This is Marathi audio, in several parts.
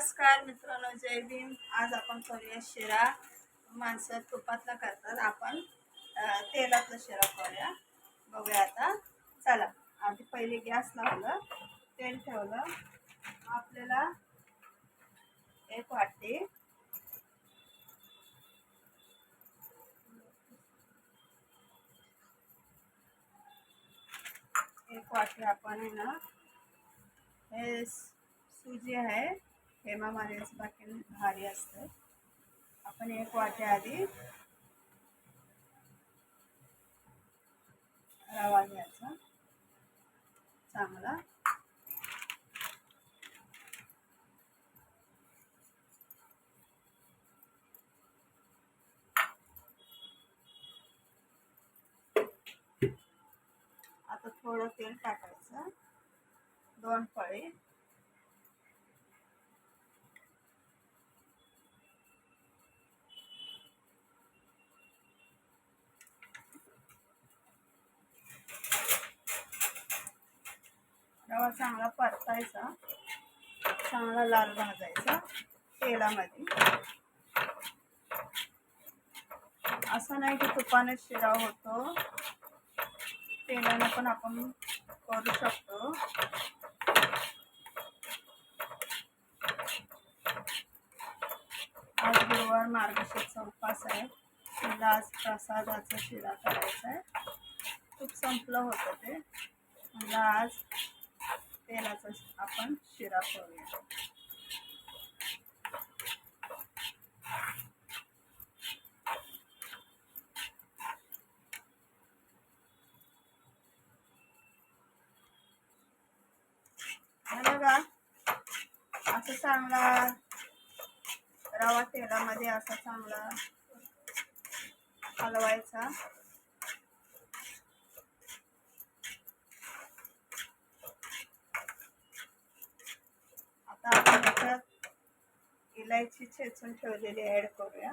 नमस्कार मित्रांनो जय भीम. आज आपण करूया शिरा. माणसं तुपातला करतात. आपण तेलातला शिरा करूया. बघूया आता. चला आधी पहिले गॅस लावलं तेल ठेवलं. आपल्याला एक वाटी एक वाटी आपण आहे ना हे सुजी आहे. हेमा हेमामध्ये बाकी भारी असतं. आपण एक वाटी आधी रवा घ्यायचा. चांगला. आता थोडं तेल टाकायचं. दोन फळे. रवा चांगला परतायचा. चांगला लाल भाजायचा तेलामध्ये. असं नाही की तुपाने शिरा होतो. तेलाने पण आपण करू शकतो. आज गुरुवार मार्गशीर्षचा उपास आहे. आज प्रसादाचा शिरा करायचा आहे. खूप संपलं होतं ते. म्हणजे आज तेलाचा आपण शिरा करूया. असं चांगला रवा तेलामध्ये असा चांगला हलवायचा आता आपण त्याच्यात इलायची चेचून ठेवलेली ॲड करूया.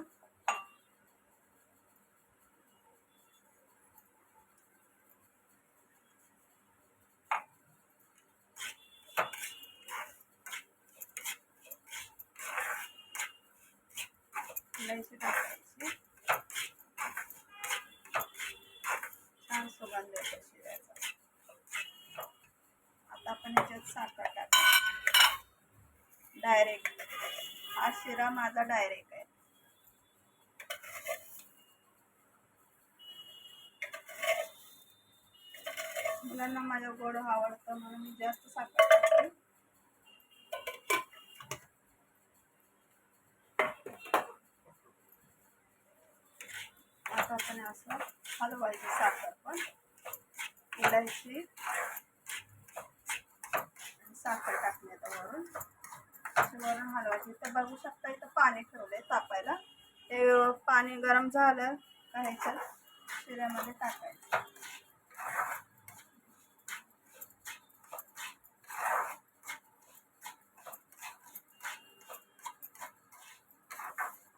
इलायची टाकायची. छान सुगंध येतो आता आपण ह्याच्यात साखर टाकायची डायरेक्ट हा शिरा माझा डायरेक्ट आहे. मुलांना माझ्या गोड आवडतं म्हणून मी जास्त साखर टाकते. आता आपण असं हलवायची साखर पण. इलायची. साखर टाकली वरून. वरून हलवायची. तर बघू शकता इथं पाणी ठेवलंय तापायला. ते पाणी गरम झालं का ह्याच्यात? शिऱ्यामध्ये टाकायचं.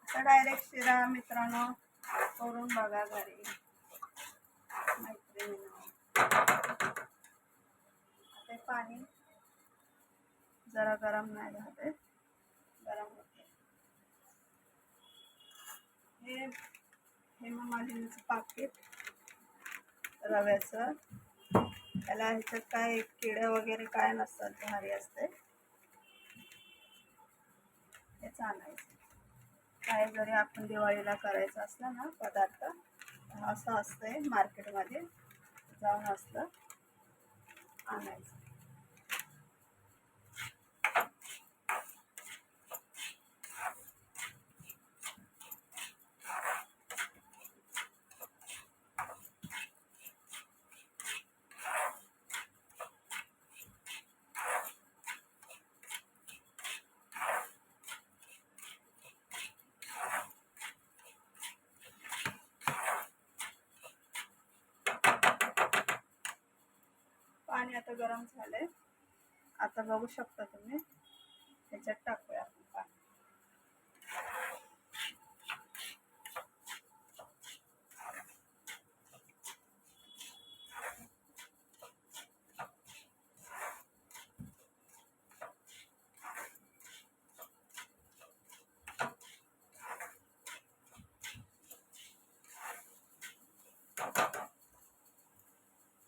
तर डायरेक्ट शिरा मित्रांनो करून बघा घरी. मैत्रिणीनं. ते पाणी जरा गरम नाही झाले. गरम होते. हे हेमामालिनीचं पाकिट रव्याचं. त्याला ह्याच्यात काय किडे वगैरे काय नसतात भारी असते. हेच आणायचं काय जरी आपण दिवाळीला करायचं असलं ना पदार्थ असं असतंय मार्केटमध्ये जाऊन असतं आणायचं. पाणी आता गरम झालंय. आता बघू शकता तुम्ही. त्याच्यात टाकूया आपण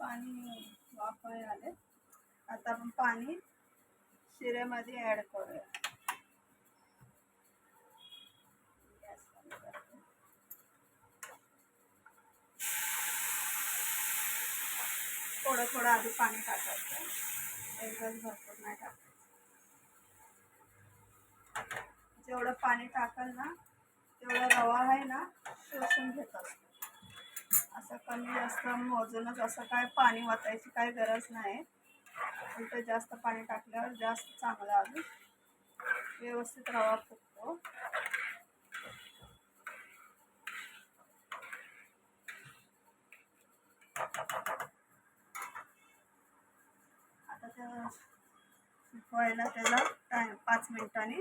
पाणी वाफळे आले. आता आपण पाणी शिऱ्यामध्ये ऍड करूया. थोडं थोडं आधी पाणी टाकायचं. एकदम भरपूर नाही टाकायचं. जेवढं पाणी टाकाल ना तेवढा रवा आहे ना शोषून घेत असतो. असं कमी जास्त मोजूनच असं काय पाणी वाचायची काय गरज नाही. उलट जास्त पाणी टाकल्यावर जास्त चांगलं अजून व्यवस्थित रवा फुगतो. आता त्या सुकवायला त्याला टाइम पाच मिनिटांनी.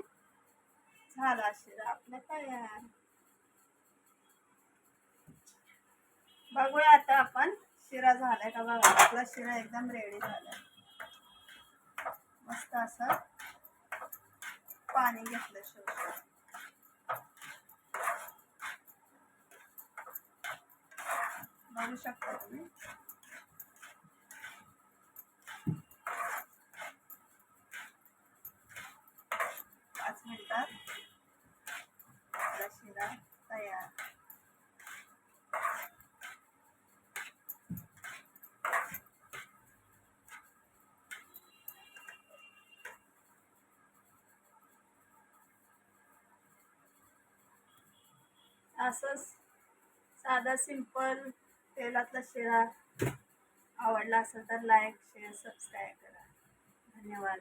झाला शिरा आपलं तयार. बघूया आता आपण शिरा झालाय का बघा. आपला शिरा एकदम रेडी झालाय. मस्त असं पाणी घेतलं शेवटी बघू शकता तुम्ही पाच मिनिटात आपला शिरा तयार असंच साधा सिंपल तेलातला शिरा आवडला असेल तर लाईक शेअर सबस्क्राईब करा. धन्यवाद.